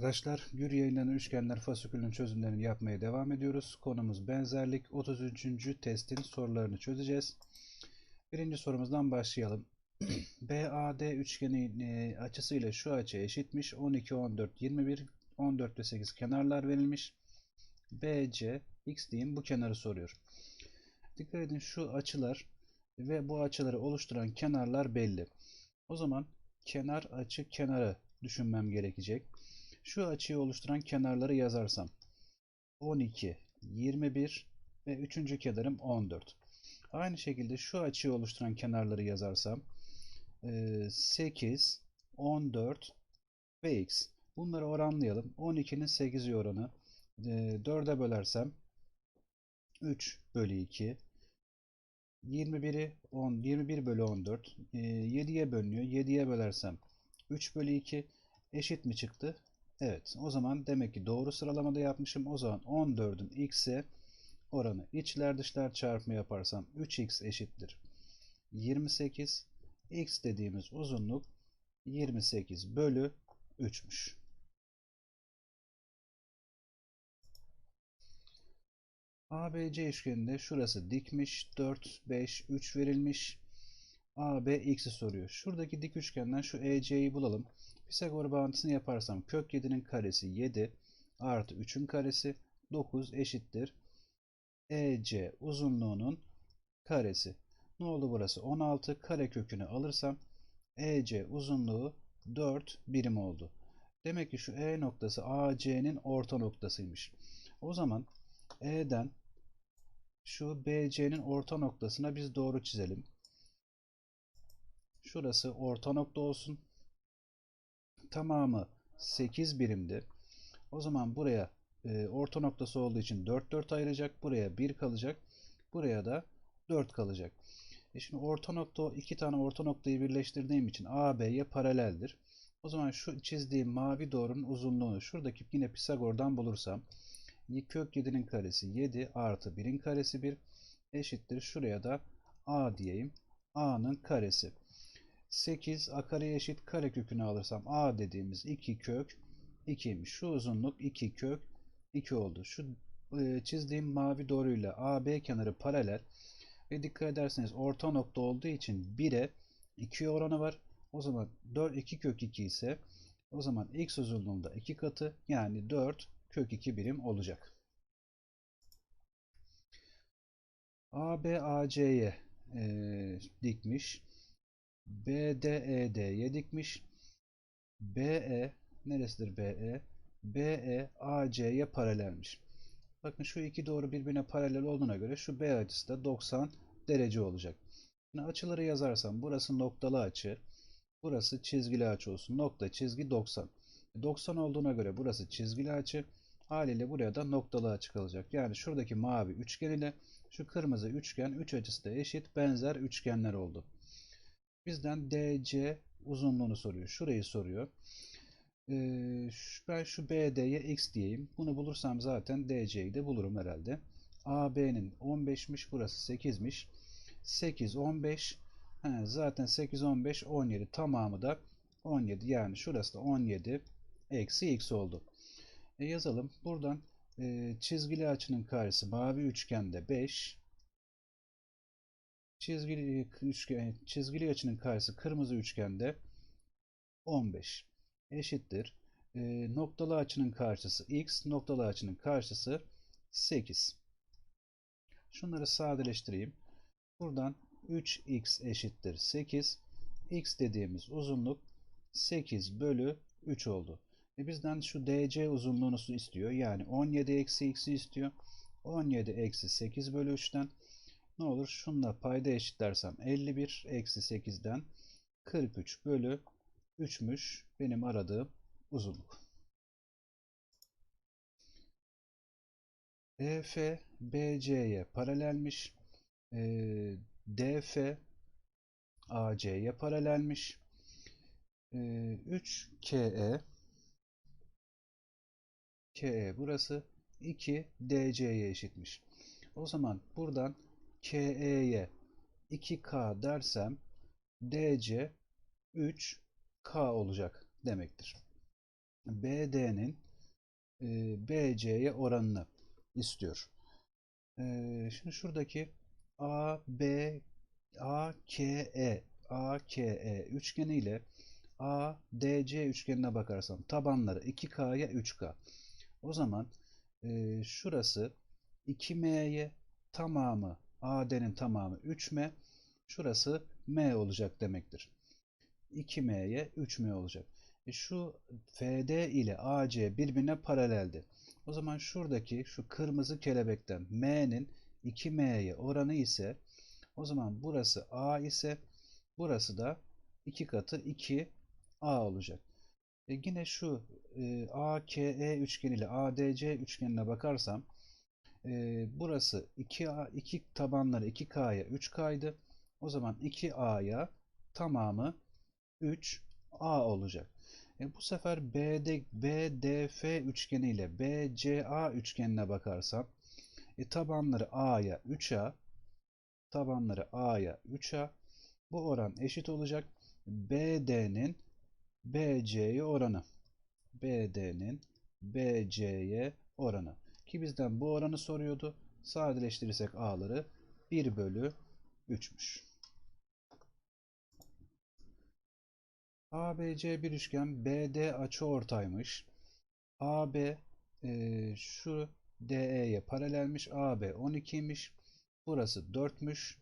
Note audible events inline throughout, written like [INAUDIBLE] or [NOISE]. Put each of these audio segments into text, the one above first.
Arkadaşlar Gür yayınlanan üçgenler fasikülün çözümlerini yapmaya devam ediyoruz. Konumuz benzerlik. 33. testin sorularını çözeceğiz. Birinci sorumuzdan başlayalım. [CLEARS THROAT] BAD üçgeni e, açısıyla şu açı eşitmiş. 12, 14, 21, 14 ve 8 kenarlar verilmiş. BC, X diyeyim bu kenarı soruyor. Dikkat edin şu açılar ve bu açıları oluşturan kenarlar belli. O zaman kenar açı kenarı düşünmem gerekecek. Şu açıyı oluşturan kenarları yazarsam 12, 21 ve üçüncü kenarım 14. Aynı şekilde şu açıyı oluşturan kenarları yazarsam 8, 14 ve x. Bunları oranlayalım. 12'nin 8'i oranı 4'e bölersem 3 bölü 2 21'i 10, 21 bölü 14 7'ye bölünüyor. 7'ye bölersem 3 bölü 2 eşit mi çıktı? Evet. O zaman demek ki doğru sıralamada yapmışım. O zaman 14'ün x'e oranı içler dışlar çarpımı yaparsam 3x eşittir. 28 x dediğimiz uzunluk 28 bölü 3'müş. ABC üçgeninde şurası dikmiş 4 5 3 verilmiş. AB x'i soruyor. Şuradaki dik üçgenden şu EC'yi bulalım. Pisagor bağıntısını yaparsam kök 7'nin karesi 7 artı 3'ün karesi 9 eşittir. EC uzunluğunun karesi. Ne oldu burası? 16 kare kökünü alırsam EC uzunluğu 4 birim oldu. Demek ki şu E noktası AC'nin orta noktasıymış. O zaman E'den şu BC'nin orta noktasına biz doğru çizelim. Şurası orta nokta olsun. Tamamı 8 birimdi. O zaman buraya e, orta noktası olduğu için 4 4 ayıracak. Buraya 1 kalacak. Buraya da 4 kalacak. E şimdi orta nokta iki tane orta noktayı birleştirdiğim için AB'ye paraleldir. O zaman şu çizdiğim mavi doğrunun uzunluğunu şuradaki yine Pisagor'dan bulursam kök 7'nin karesi 7 artı 1'in karesi 1 eşittir. Şuraya da A diyeyim. A'nın karesi. 8 a kareye eşit kare kökünü alırsam a dediğimiz 2 kök 2'ymiş. Şu uzunluk 2 kök 2 oldu. Şu e, çizdiğim mavi doğruyla AB kenarı paralel ve dikkat ederseniz orta nokta olduğu için 1'e 2 oranı var. O zaman 4 2 kök 2 ise o zaman x uzunluğunda 2 katı yani 4 kök 2 birim olacak. AB AC'ye e, dikmiş. BDED'ye dikmiş. BE neresidir BE? BE AC'ye paralelmiş. Bakın şu iki doğru birbirine paralel olduğuna göre şu B açısı da 90 derece olacak. Şimdi açıları yazarsam burası noktalı açı. Burası çizgili açı olsun. Nokta çizgi 90. 90 olduğuna göre burası çizgili açı. Haliyle buraya da noktalı açı kalacak. Yani şuradaki mavi üçgen ile şu kırmızı üçgen üç açısı da eşit benzer üçgenler oldu. Bizden DC uzunluğunu soruyor. Şurayı soruyor. Ee, ben şu BD'ye x diyeyim. Bunu bulursam zaten DC'yi de bulurum herhalde. AB'nin 15'miş. Burası 8'miş. 8, 15. He, zaten 8, 15, 17. Tamamı da 17. Yani şurası da 17 eksi x oldu. E yazalım. Buradan e, çizgili açının karesi mavi üçgende 5 çizgili üçgen, çizgili açının karesi kırmızı üçgende 15 eşittir. E, noktalı açının karşısı x, noktalı açının karşısı 8. Şunları sadeleştireyim. Buradan 3x eşittir 8. x dediğimiz uzunluk 8 bölü 3 oldu. E bizden şu DC uzunluğunu istiyor. Yani 17 eksi x'i istiyor. 17 eksi 8 bölü 3'ten ne olur? Şunla payda eşitlersem 51 eksi 8'den 43 bölü 3'müş benim aradığım uzunluk. EF BC'ye paralelmiş. E, DF AC'ye paralelmiş. E, 3 KE KE burası 2 DC'ye eşitmiş. O zaman buradan KE'ye 2K dersem DC 3K olacak demektir. BD'nin e, BC'ye oranını istiyor. E, şimdi şuradaki A, B, A, K, E, A, K, E üçgeni ile A, D, C üçgenine bakarsam tabanları 2K'ya 3K. O zaman e, şurası 2M'ye tamamı AD'nin tamamı 3M. Şurası M olacak demektir. 2M'ye 3M olacak. E şu FD ile AC birbirine paraleldi. O zaman şuradaki şu kırmızı kelebekten M'nin 2M'ye oranı ise o zaman burası A ise burası da 2 katı 2A olacak. E yine şu e, AKE üçgeni ile ADC üçgenine bakarsam e, burası 2A, 2 tabanları 2K'ya 3K'ydı. O zaman 2A'ya tamamı 3A olacak. E, bu sefer BD, BDF üçgeni ile BCA üçgenine bakarsam e, tabanları A'ya 3A tabanları A'ya 3A bu oran eşit olacak. BD'nin BC'ye oranı. BD'nin BC'ye oranı. Ki bizden bu oranı soruyordu. Sadeleştirirsek A'ları 1 bölü 3'müş. ABC bir üçgen BD açıortaymış. AB e, şu DE'ye paralelmiş. AB 12'ymiş. Burası 4'müş.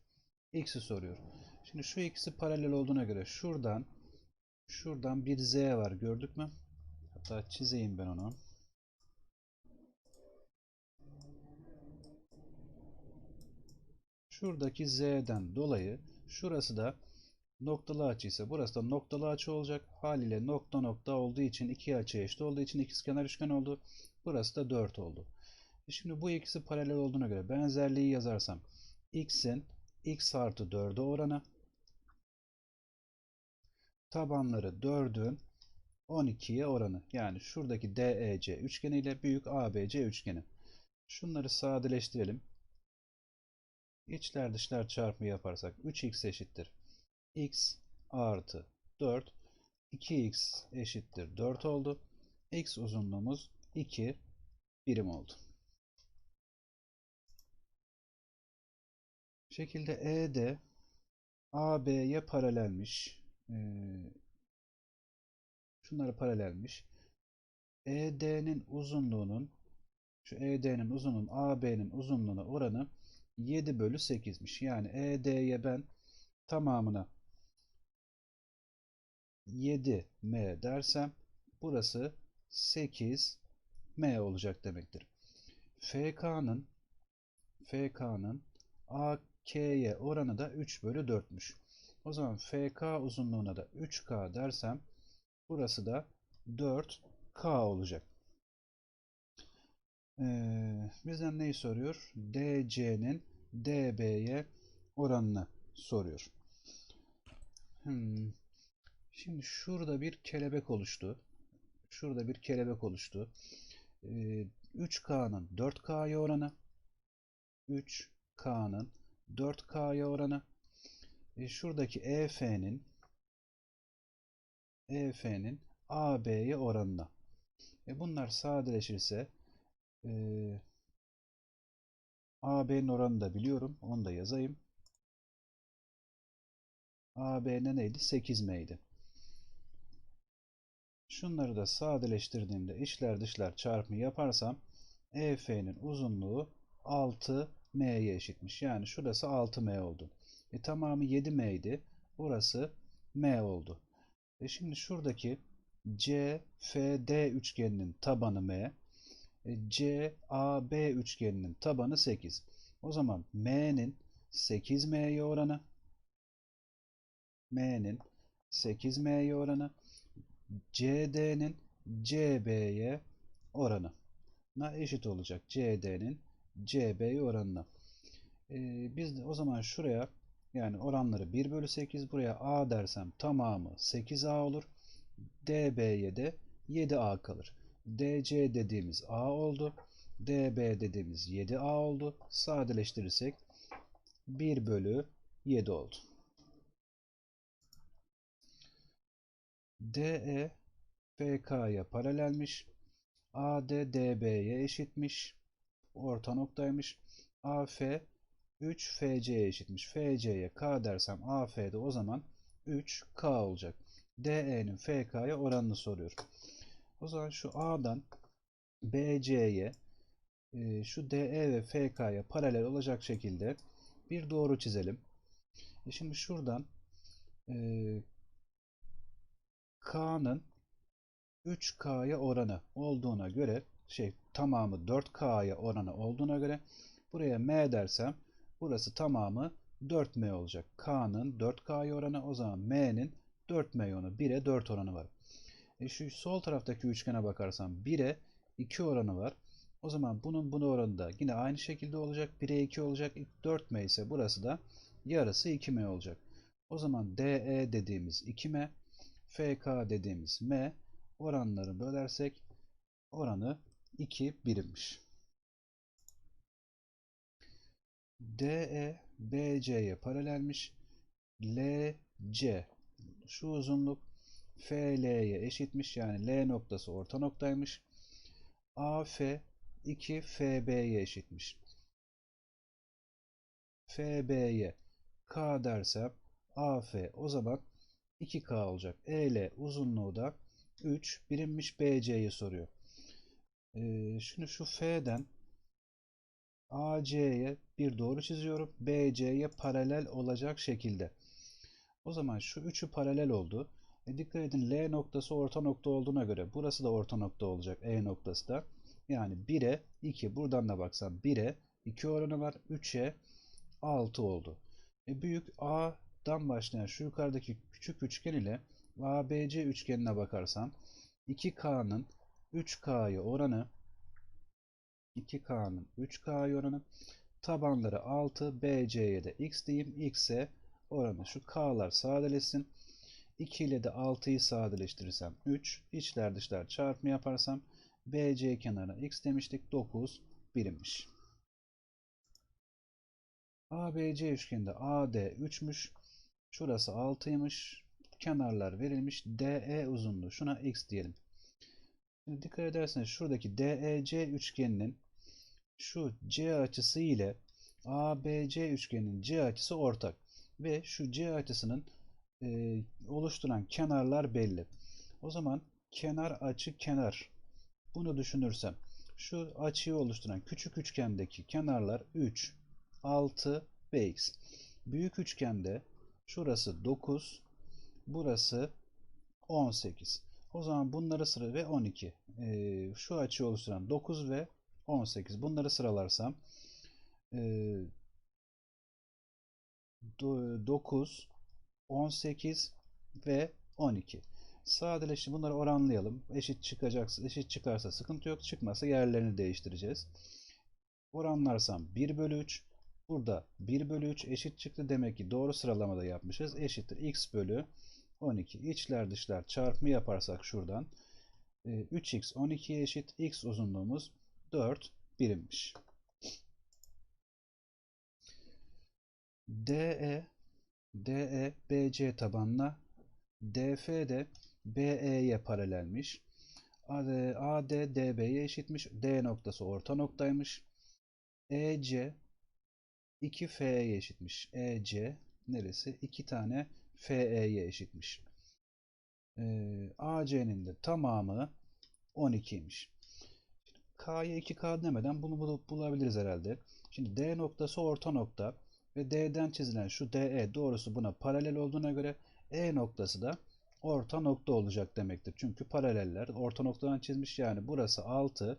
X'i soruyor. Şimdi şu ikisi paralel olduğuna göre şuradan şuradan bir Z var gördük mü? Hatta çizeyim ben onu. Şuradaki Z'den dolayı şurası da noktalı açı ise burası da noktalı açı olacak. Haliyle nokta nokta olduğu için iki açı eşit olduğu için ikizkenar üçgen oldu. Burası da 4 oldu. E şimdi bu ikisi paralel olduğuna göre benzerliği yazarsam x'in x artı 4'e oranı tabanları 4'ün 12'ye oranı. Yani şuradaki DEC üçgeni ile büyük ABC üçgeni. Şunları sadeleştirelim. İçler dışlar çarpımı yaparsak 3x eşittir. x artı 4 2x eşittir 4 oldu. x uzunluğumuz 2 birim oldu. şekilde ED AB'ye paralelmiş. Ee, şunları paralelmiş. ED'nin uzunluğunun şu ED'nin uzunluğunun AB'nin uzunluğuna oranı 7 bölü 8'miş. Yani ED'ye ben tamamına 7M dersem burası 8M olacak demektir. FK'nın FK'nın AK'ye oranı da 3 bölü 4'müş. O zaman FK uzunluğuna da 3K dersem burası da 4K olacak. Ee, bizden neyi soruyor? DC'nin DB'ye oranını soruyor. Hmm. Şimdi şurada bir kelebek oluştu. Şurada bir kelebek oluştu. Ee, 3K'nın 4K'ya oranı 3K'nın 4K'ya oranı e, şuradaki EF'nin EF'nin AB'ye oranına. E bunlar sadeleşirse AB'nin oranını da biliyorum. Onu da yazayım. AB ne neydi? 8M'ydi. Şunları da sadeleştirdiğimde içler dışlar çarpımı yaparsam EF'nin uzunluğu 6M'ye eşitmiş. Yani şurası 6M oldu. E, tamamı 7M idi. Burası M oldu. E şimdi şuradaki CFD üçgeninin tabanı M. E, CAB üçgeninin tabanı 8. O zaman M'nin 8M'ye oranı M'nin 8M'ye oranı CD'nin CB'ye oranı eşit olacak. CD'nin CB'ye oranına. Ee, biz de o zaman şuraya yani oranları 1 bölü 8 buraya A dersem tamamı 8A olur. DB'ye de 7A kalır. DC dediğimiz A oldu. DB dediğimiz 7A oldu. Sadeleştirirsek 1 bölü 7 oldu. DE FK'ya paralelmiş. AD DB'ye eşitmiş. Orta noktaymış. AF 3 FC'ye eşitmiş. FC'ye K dersem AF'de o zaman 3K olacak. DE'nin FK'ya oranını soruyor. O zaman şu A'dan BC'ye e, şu DE ve FK'ya paralel olacak şekilde bir doğru çizelim. E şimdi şuradan e, K'nın 3K'ya oranı olduğuna göre şey tamamı 4K'ya oranı olduğuna göre buraya M dersem burası tamamı 4M olacak. K'nın 4K'ya oranı o zaman M'nin 4M oranı 1'e 4 oranı var. E şu sol taraftaki üçgene bakarsam 1'e 2 oranı var. O zaman bunun bunu oranı da yine aynı şekilde olacak. 1'e 2 olacak. 4M ise burası da yarısı 2M olacak. O zaman DE dediğimiz 2M, FK dediğimiz M oranları bölersek oranı 2 birimmiş. DE BC'ye paralelmiş. LC şu uzunluk FL'ye eşitmiş. Yani L noktası orta noktaymış. AF 2 FB'ye eşitmiş. FB'ye K dersem AF o zaman 2K olacak. EL uzunluğu da 3 birimmiş BC'yi soruyor. Ee, şimdi şu F'den AC'ye bir doğru çiziyorum. BC'ye paralel olacak şekilde. O zaman şu üçü paralel oldu. E dikkat edin L noktası orta nokta olduğuna göre burası da orta nokta olacak E noktası da. Yani 1'e 2 buradan da baksam 1'e 2 oranı var. 3'e 6 oldu. E büyük A'dan başlayan şu yukarıdaki küçük üçgen ile ABC üçgenine bakarsam 2K'nın 3K'ya oranı 2K'nın 3K'ya oranı tabanları 6 BC'ye de X diyeyim. X'e oranı şu K'lar sadeleşsin. 2 ile de 6'yı sadeleştirirsem 3. içler dışlar çarpımı yaparsam BC kenarına X demiştik. 9 birimmiş. ABC üçgeninde AD 3'müş. Şurası 6'ymış. Kenarlar verilmiş. DE uzunluğu. Şuna X diyelim. Şimdi dikkat ederseniz şuradaki DEC üçgeninin şu C açısı ile ABC üçgeninin C açısı ortak. Ve şu C açısının e, oluşturan kenarlar belli. O zaman kenar açı kenar. Bunu düşünürsem şu açıyı oluşturan küçük üçgendeki kenarlar 3, 6 ve x. Büyük üçgende şurası 9, burası 18. O zaman bunları sıra ve 12. Ee, şu açıyı oluşturan 9 ve 18. Bunları sıralarsam e, 9, 18 ve 12. Sadeleşti bunları oranlayalım. Eşit çıkacaksa, eşit çıkarsa sıkıntı yok. Çıkmazsa yerlerini değiştireceğiz. Oranlarsam 1 bölü 3. Burada 1 bölü 3 eşit çıktı. Demek ki doğru sıralamada yapmışız. Eşittir x bölü 12. İçler dışlar çarpımı yaparsak şuradan 3x 12'ye eşit. x uzunluğumuz 4 birimmiş. DE DE BC tabanına DF de BE'ye paralelmiş. AD, DB'ye eşitmiş. D noktası orta noktaymış. EC 2 FE'ye eşitmiş. EC neresi? 2 tane FE'ye eşitmiş. Ee, AC'nin de tamamı 12'ymiş. K'ya 2K demeden bunu bulabiliriz herhalde. Şimdi D noktası orta nokta ve D'den çizilen şu DE doğrusu buna paralel olduğuna göre E noktası da orta nokta olacak demektir. Çünkü paraleller orta noktadan çizmiş yani burası 6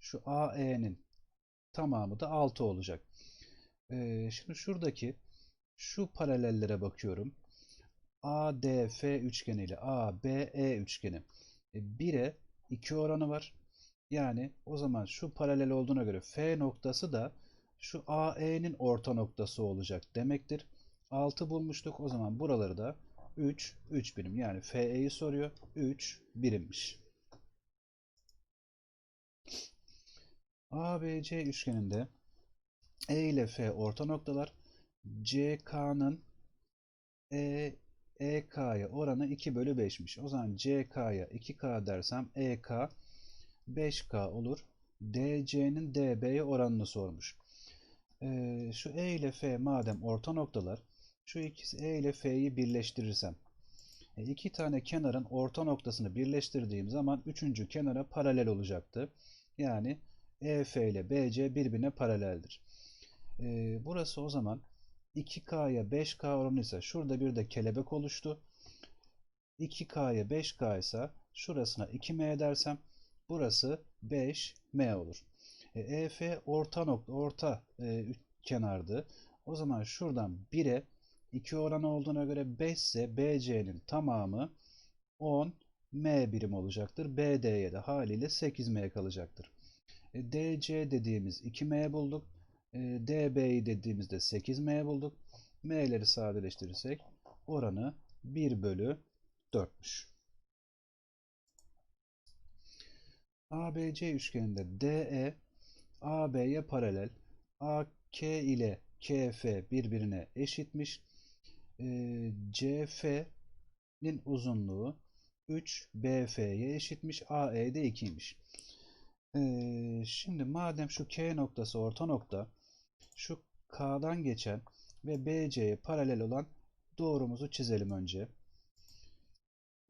şu AE'nin tamamı da 6 olacak. Ee, şimdi şuradaki şu paralellere bakıyorum. ADF üçgeni ile ABE üçgeni. E, 1'e 2 oranı var. Yani o zaman şu paralel olduğuna göre F noktası da şu AE'nin orta noktası olacak demektir. 6 bulmuştuk. O zaman buraları da 3, 3 birim. Yani FE'yi soruyor. 3 birimmiş. ABC üçgeninde E ile F orta noktalar. CK'nın E EK'ya oranı 2 bölü 5'miş. O zaman CK'ya 2K dersem EK 5K olur. DC'nin DB'ye oranını sormuş. Ee, şu E ile F madem orta noktalar, şu ikisi E ile F'yi birleştirirsem, e, iki tane kenarın orta noktasını birleştirdiğim zaman üçüncü kenara paralel olacaktı. Yani EF ile BC birbirine paraleldir. Ee, burası o zaman 2K'ya 5K oranıysa şurada bir de kelebek oluştu. 2K'ya 5K ise şurasına 2M dersem burası 5M olur. E, EF orta nokta orta e, kenardı. O zaman şuradan 1'e 2 oranı olduğuna göre 5 ise BC'nin tamamı 10 M birim olacaktır. BD'ye de haliyle 8M kalacaktır. E, DC dediğimiz 2M bulduk. E, DB'yi dediğimizde 8M bulduk. M'leri sadeleştirirsek oranı 1 bölü 4'müş. ABC üçgeninde DE AB'ye paralel. AK ile KF birbirine eşitmiş. E, CF'nin uzunluğu 3 BF'ye eşitmiş. AE de 2'ymiş. E, şimdi madem şu K noktası orta nokta şu K'dan geçen ve BC'ye paralel olan doğrumuzu çizelim önce.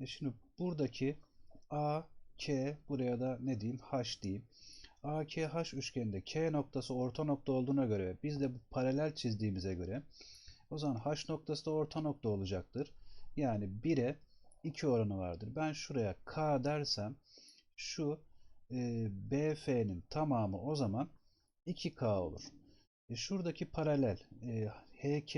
E şimdi buradaki A, K buraya da ne diyeyim? H diyeyim. AKH üçgeninde K noktası orta nokta olduğuna göre biz de bu paralel çizdiğimize göre o zaman H noktası da orta nokta olacaktır. Yani 1'e 2 oranı vardır. Ben şuraya K dersem şu e, BF'nin tamamı o zaman 2K olur. E, şuradaki paralel e, HK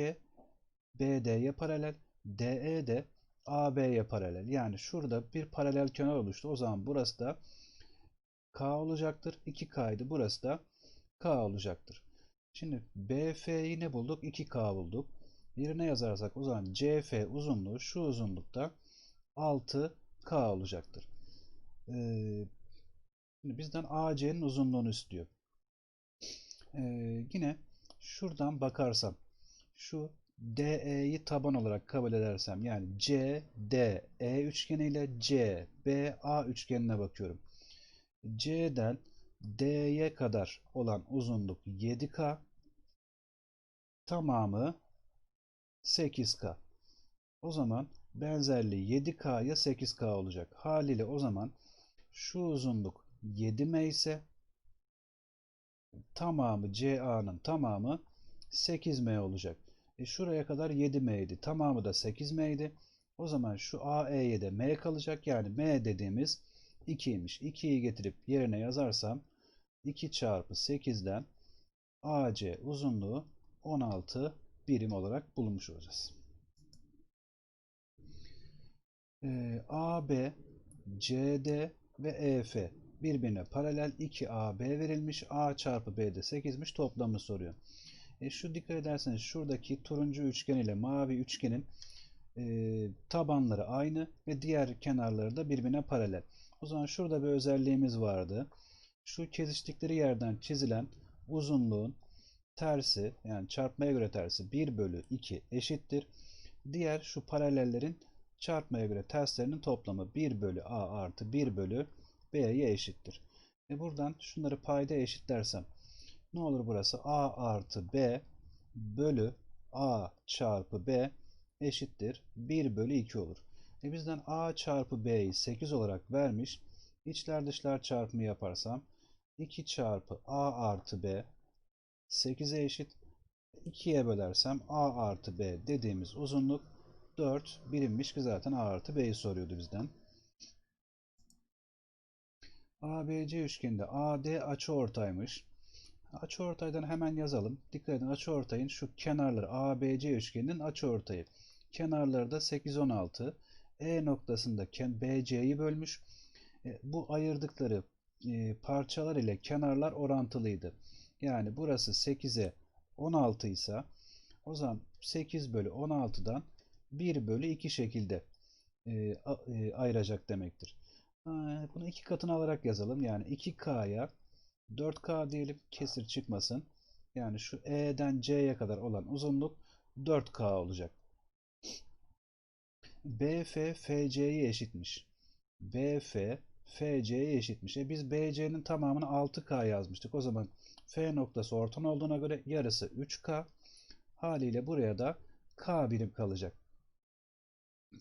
BD'ye paralel DE de AB'ye paralel. Yani şurada bir paralel kenar oluştu. O zaman burası da K olacaktır. 2K'ydı. Burası da K olacaktır. Şimdi BF'yi ne bulduk? 2K bulduk. Yerine yazarsak o zaman CF uzunluğu şu uzunlukta 6K olacaktır. Ee, şimdi bizden AC'nin uzunluğunu istiyor. Ee, yine şuradan bakarsam şu DE'yi taban olarak kabul edersem yani CDE üçgeni ile CBA üçgenine bakıyorum. C'den D'ye kadar olan uzunluk 7K tamamı 8K. O zaman benzerliği 7K'ya 8K olacak. Haliyle o zaman şu uzunluk 7M ise tamamı CA'nın tamamı 8M olacak. E şuraya kadar 7M'ydi. Tamamı da 8M'ydi. O zaman şu AE'ye de M kalacak. Yani M dediğimiz 2'ymiş. 2'yi getirip yerine yazarsam 2 çarpı 8'den AC uzunluğu 16 birim olarak bulmuş olacağız. Ee, AB, CD ve EF birbirine paralel 2AB verilmiş. A çarpı B de 8'miş. Toplamı soruyor. E şu dikkat ederseniz şuradaki turuncu üçgen ile mavi üçgenin e, tabanları aynı ve diğer kenarları da birbirine paralel. O zaman şurada bir özelliğimiz vardı. Şu kesiştikleri yerden çizilen uzunluğun tersi yani çarpmaya göre tersi 1 bölü 2 eşittir. Diğer şu paralellerin çarpmaya göre terslerinin toplamı 1 bölü A artı 1 bölü B'ye eşittir. E buradan şunları payda eşitlersem ne olur burası? A artı B bölü A çarpı B eşittir. 1 bölü 2 olur. E bizden A çarpı B'yi 8 olarak vermiş. İçler dışlar çarpımı yaparsam 2 çarpı A artı B 8'e eşit. 2'ye bölersem A artı B dediğimiz uzunluk 4 birimmiş ki zaten A artı B'yi soruyordu bizden. ABC üçgeninde AD açıortaymış. Açıortaydan hemen yazalım. Dikkat edin açıortayın şu kenarları ABC üçgeninin açıortayı. Kenarları da 8 16. E noktasında BC'yi bölmüş. E, bu ayırdıkları e, parçalar ile kenarlar orantılıydı. Yani burası 8'e 16 ise o zaman 8 bölü 16'dan 1 bölü 2 şekilde e, ayıracak demektir. Bunu iki katını alarak yazalım. Yani 2K'ya 4K diyelim kesir çıkmasın. Yani şu E'den C'ye kadar olan uzunluk 4K olacak. BF FC'ye eşitmiş. BF FC'ye eşitmiş. E biz BC'nin tamamını 6K yazmıştık. O zaman F noktası ortan olduğuna göre yarısı 3K. Haliyle buraya da K birim kalacak.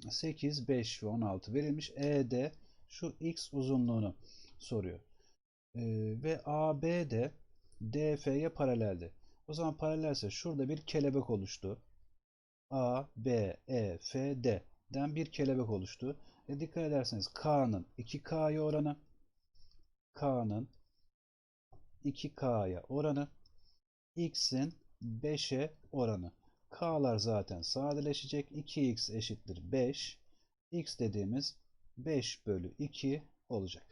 8, 5 ve 16 verilmiş. ED şu X uzunluğunu soruyor. Ee, ve AB de DF'ye paraleldi. O zaman paralelse şurada bir kelebek oluştu. A, B, E, F, D'den bir kelebek oluştu. E dikkat ederseniz K'nın 2K'ya oranı K'nın 2K'ya oranı X'in 5'e oranı. K'lar zaten sadeleşecek. 2X eşittir 5. X dediğimiz 5 bölü 2 olacak.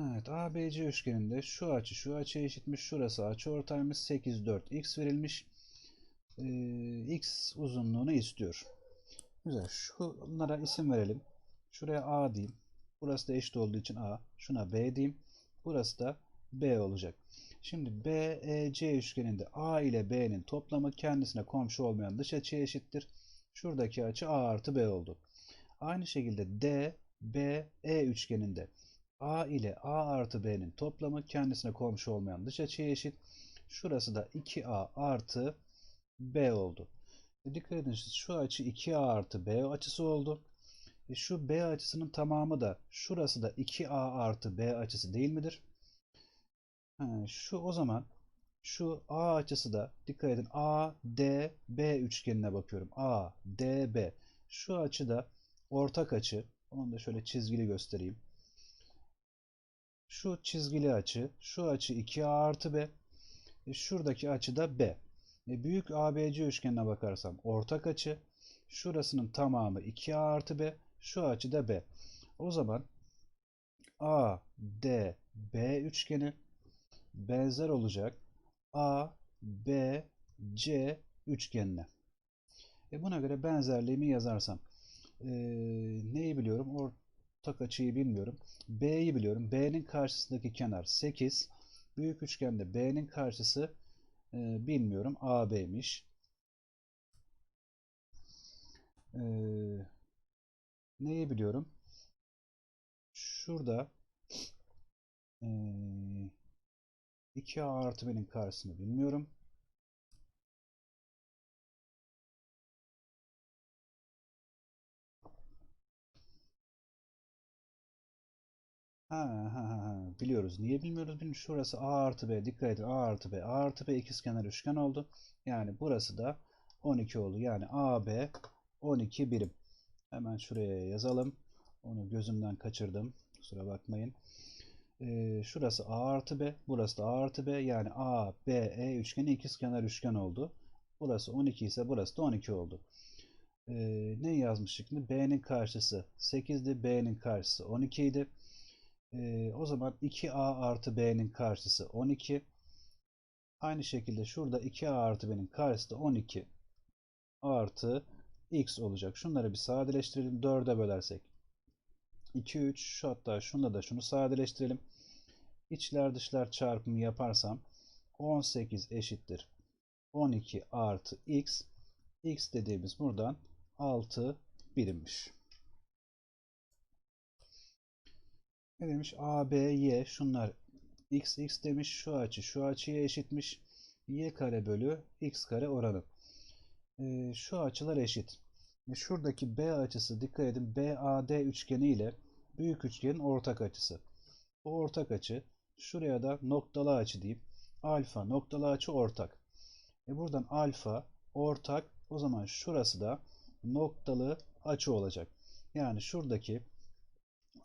Evet, ABC üçgeninde şu açı şu açıya eşitmiş. Şurası açı ortaymış. 8, 4, x verilmiş. Ee, x uzunluğunu istiyor. Güzel. Şunlara isim verelim. Şuraya A diyeyim. Burası da eşit olduğu için A. Şuna B diyeyim. Burası da B olacak. Şimdi BEC üçgeninde A ile B'nin toplamı kendisine komşu olmayan dış açıya eşittir. Şuradaki açı A artı B oldu. Aynı şekilde D, B, E üçgeninde A ile A artı B'nin toplamı kendisine komşu olmayan dış açıya eşit. Şurası da 2A artı B oldu. E dikkat edin şu açı 2A artı B açısı oldu. E şu B açısının tamamı da şurası da 2A artı B açısı değil midir? Ha, şu o zaman şu A açısı da dikkat edin A, D, B üçgenine bakıyorum. A, D, B. Şu açı da ortak açı. Onu da şöyle çizgili göstereyim. Şu çizgili açı, şu açı 2A artı B. E şuradaki açı da B. E büyük ABC üçgenine bakarsam ortak açı. Şurasının tamamı 2A artı B. Şu açı da B. O zaman A, D, B üçgeni benzer olacak A, B, C üçgenine. E buna göre benzerliğimi yazarsam e, neyi biliyorum? Ortak açıyı bilmiyorum. B'yi biliyorum. B'nin karşısındaki kenar 8. Büyük üçgende B'nin karşısı e, bilmiyorum. AB'miş. E, neyi biliyorum? Şurada e, 2A artı B'nin karşısını bilmiyorum. Ha, ha, ha, biliyoruz. Niye bilmiyoruz? Bilmiyoruz. Şurası A artı B. Dikkat edin. A artı B. A artı B ikizkenar üçgen oldu. Yani burası da 12 oldu. Yani AB 12 birim. Hemen şuraya yazalım. Onu gözümden kaçırdım. Kusura bakmayın. Ee, şurası A artı B. Burası da A artı B. Yani A, B, E üçgeni ikizkenar üçgen oldu. Burası 12 ise burası da 12 oldu. Ee, ne yazmıştık şimdi? B'nin karşısı 8'di. B'nin karşısı 12 idi. Ee, o zaman 2A artı B'nin karşısı 12. Aynı şekilde şurada 2A artı B'nin karşısı da 12 artı X olacak. Şunları bir sadeleştirelim. 4'e bölersek 2, 3 şu hatta şunda da şunu sadeleştirelim. İçler dışlar çarpımı yaparsam 18 eşittir 12 artı X. X dediğimiz buradan 6 birimmiş. Ne demiş? A, B, Y şunlar x, x demiş. Şu açı şu açıya eşitmiş. Y kare bölü x kare oranı. Ee, şu açılar eşit. E şuradaki B açısı dikkat edin BAD üçgeni ile büyük üçgenin ortak açısı. Bu ortak açı şuraya da noktalı açı diyeyim. Alfa noktalı açı ortak. E buradan alfa ortak o zaman şurası da noktalı açı olacak. Yani şuradaki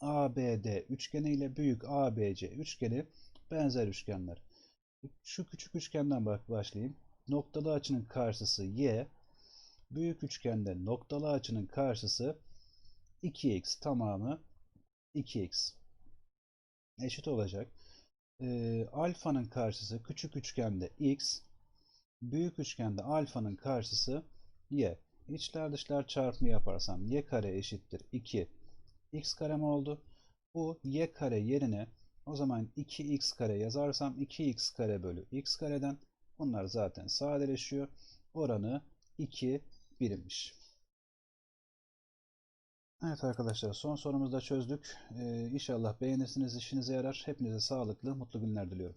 ABD üçgeni ile büyük ABC üçgeni benzer üçgenler. Şu küçük üçgenden bak başlayayım. Noktalı açının karşısı y. Büyük üçgende noktalı açının karşısı 2x tamamı 2x eşit olacak. Ee, alfanın karşısı küçük üçgende x. Büyük üçgende alfanın karşısı y. İçler dışlar çarpımı yaparsam y kare eşittir 2 x kare mi oldu? Bu y kare yerine o zaman 2x kare yazarsam 2x kare bölü x kareden bunlar zaten sadeleşiyor. Oranı 2 birimmiş. Evet arkadaşlar son sorumuzda çözdük. Ee, inşallah beğenirsiniz, işinize yarar. Hepinize sağlıklı, mutlu günler diliyorum.